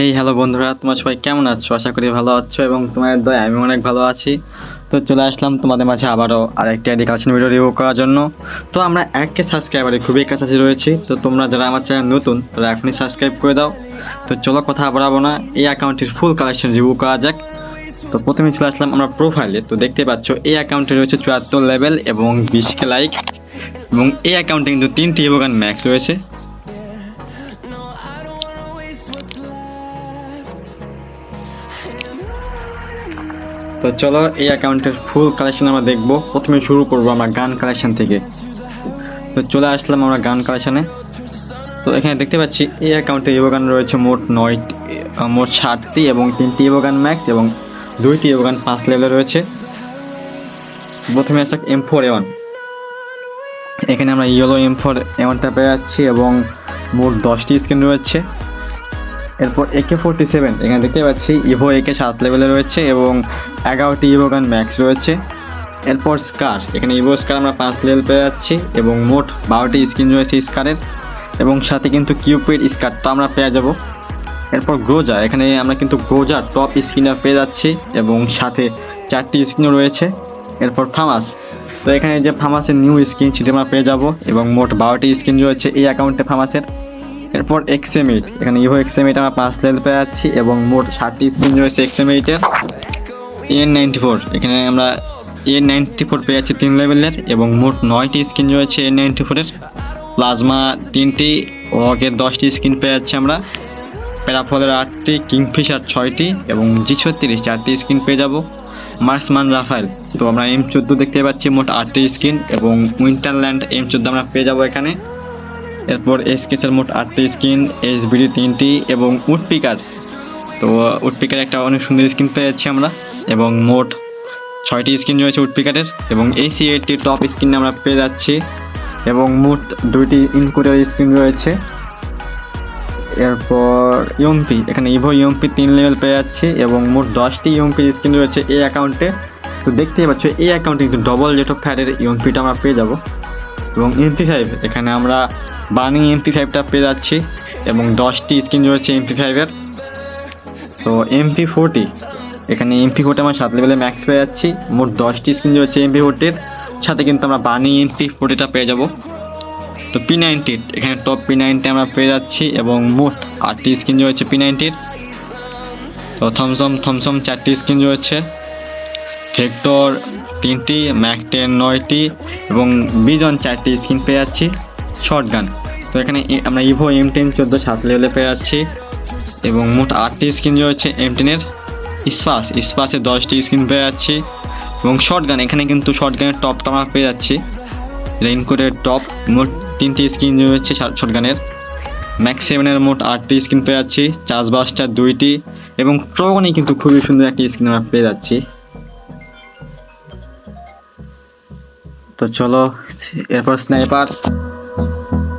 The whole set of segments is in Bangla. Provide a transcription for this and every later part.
হেই হ্যালো বন্ধুরা। তোমার সবাই কেমন আছো? আশা করি ভালো আছো এবং তোমাদের দয়া আমি অনেক ভালো আছি। তো চলে আসলাম তোমাদের মাঝে আবারও আরেকটি আইডি কালেকশন ভিডিও রিভিউ করার জন্য। তো আমরা এককে সাবস্ক্রাইবারে খুবই কাছাকাছি রয়েছি। তো তোমরা যারা আমার চ্যানেল নতুন, তারা এখনই সাবস্ক্রাইব করে দাও। তো চলো কথা বাড়াবো না। এই অ্যাকাউন্টের ফুল কালেকশন রিভিউ করা যাক। তো প্রথমে চলে আসলাম আমরা প্রোফাইলে তো দেখতে পাচ্ছ, এই অ্যাকাউন্টে রয়েছে চুয়াত্তর লেভেল এবং বিশকে লাইক এবং এই অ্যাকাউন্টে কিন্তু তিনটি ইভোগান ম্যাক্স রয়েছে। তো চলো এই অ্যাকাউন্টের ফুল কালেকশন আমরা দেখব। প্রথমে শুরু করব আমরা গান কালেকশন থেকে। তো চলে আসলাম আমরা গান কালেকশনে তো এখানে দেখতে পাচ্ছি, এই অ্যাকাউন্টে ইভোগান রয়েছে মোট নয় মোট ষাটটি এবং তিনটি ইভোগান ম্যাক্স এবং দুইটি ইভোগান পাঁচ লেভেলে রয়েছে। প্রথমে আছে এম ফোর এওয়ান এখানে আমরা ইয়েলো এম ফোর এওয়ানটা পেয়ে যাচ্ছি এবং মোট দশটি স্ক্রিন রয়েছে। এরপর একে ফোরটি সেভেন এখানে দেখতে পাচ্ছি ইভো একে সাত লেভেলে রয়েছে এবং এগারোটি ইভোগান ম্যাক্স রয়েছে। এরপর স্কার এখানে ইভো স্কার আমরা পাঁচ লেভেল পেয়ে যাচ্ছি এবং মোট বারোটি স্ক্রিন রয়েছে স্কারের এবং সাথে কিন্তু কিউপিড স্কারটা আমরা পেয়ে যাব। এরপর গ্রোজা এখানে আমরা কিন্তু গ্রোজার টপ স্ক্রিনার পেয়ে যাচ্ছি এবং সাথে চারটি স্ক্রিনও রয়েছে। এরপর ফামাস তো এখানে যে ফামাসের নিউ স্ক্রিন সেটি আমরা পেয়ে যাব এবং মোট বারোটি স্ক্রিন রয়েছে এই অ্যাকাউন্টে ফামাসের এরপর এক্সএম এইট এখানে ইভো এক্সএম এইট আমরা পাঁচ লেভেল পেয়ে যাচ্ছি এবং মোট ষাটটি স্ক্রিন রয়েছে এক্সএম এইটের এন নাইনটি ফোর এখানে আমরা এন নাইনটি ফোর পেয়ে যাচ্ছি তিন লেভেলের এবং মোট নয়টি স্ক্রিন রয়েছে এন নাইনটি ফোরের প্লাজমা তিনটি ওকের দশটি স্ক্রিন পেয়ে যাচ্ছি আমরা প্যারাফলের আটটি কিংফিশার ছয়টি এবং জি ছত্রিশ চারটি স্ক্রিন পেয়ে যাব। মার্সমান রাফায়েল তো আমরা এম চোদ্দ দেখতে পাচ্ছি, মোট আটটি স্ক্রিন এবং উইন্টারল্যান্ড এম চোদ্দ আমরা পেয়ে যাব এখানে। এরপর এসকেসের মোট আটটি এইচ বিডি তিনটি এবং উডপিকার। তো উডপিকার একটা অনেক সুন্দর স্ক্রিন পেয়ে যাচ্ছি আমরা এবং মোট ছয়টি স্ক্রিন রয়েছে উডপিকারের এবং এসি এইটটি টপ স্ক্রিন আমরা পেয়ে যাচ্ছি এবং মোট দুইটি ইনকুটার স্ক্রিন রয়েছে। এরপর ইউএমপি, এখানে ইভো ইউএমপি তিন লেভেল পেয়ে যাচ্ছি এবং মোট দশটি ইউএমপি স্ক্রিন রয়েছে এই অ্যাকাউন্টে তো দেখতেই পাচ্ছ, এই অ্যাকাউন্টে কিন্তু ডবল অফ ফ্যাটের ইউএমপিটা আমরা পেয়ে যাব। এবং এমপি ফাইভ এখানে আমরা বার্নিং এমপি ফাইভটা পেয়ে যাচ্ছি এবং দশটি স্ক্রিন রয়েছে এমপি ফাইভের তো এমপি ফোরটি এখানে এমপি ফোরটি আমরা সাত লেভেলে ম্যাক্স পেয়ে যাচ্ছি। মোট দশটি স্ক্রিন রয়েছে এমপি ফোরটির সাথে কিন্তু আমরা বার্নিং এমপি ফোরটিটা পেয়ে যাব। তো পি নাইনটি এখানে টপ পি নাইনটি আমরা পেয়ে যাচ্ছি এবং মোট আটটি স্ক্রিন রয়েছে পি নাইনটির তো থমসম থমসম চারটি স্ক্রিন রয়েছে। ভেক্টর তিনটি ম্যাক টেন নয়টি এবং বিজন চারটি স্ক্রিন পেয়ে যাচ্ছি। শর্ট গান তো এখানে আমরা ইভো এম টেন চোদ্দ সাত লেভেলে পেয়ে যাচ্ছি এবং মোট আটটি স্ক্রিন রয়েছে এম টেনের স্পাস স্পাসে দশটি স্ক্রিন পেয়ে যাচ্ছি এবং শর্ট গান এখানে কিন্তু শর্ট গানের টপটা আমরা পেয়ে যাচ্ছি। রেইনকোটের টপ মোট তিনটি স্ক্রিন রয়েছে শর্ট গানের ম্যাক্স সেভেনের মোট আটটি স্ক্রিন পেয়ে যাচ্ছি, চাষবাসটা দুইটি এবং ট্রগনে কিন্তু খুবই সুন্দর একটি স্ক্রিন আমরা পেয়ে যাচ্ছি। তো চলো এরপর স্নাইপার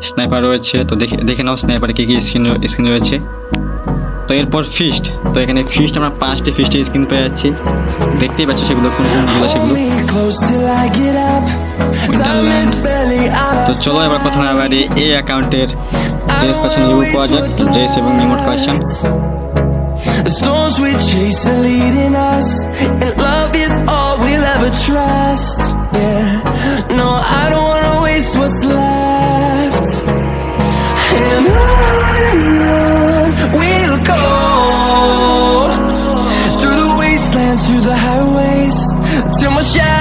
স্নাইপার রয়েছে তো দেখে দেখে নাও স্নাইপারে কী কী স্ক্রিন স্ক্রিন রয়েছে। তো এরপর ফিস্ট তো এখানে ফিস্ট আমরা পাঁচটি ফিস্টের স্ক্রিন পেয়ে যাচ্ছি। দেখতেই পাচ্ছ সেগুলো কোন কোনগুলো সেগুলো। তো চলো এবার কথা না বাড়ি এই অ্যাকাউন্টের ড্রেস কালেকশন রিভিউ করা যাক ড্রেস এবং emote collection. Yeah, wish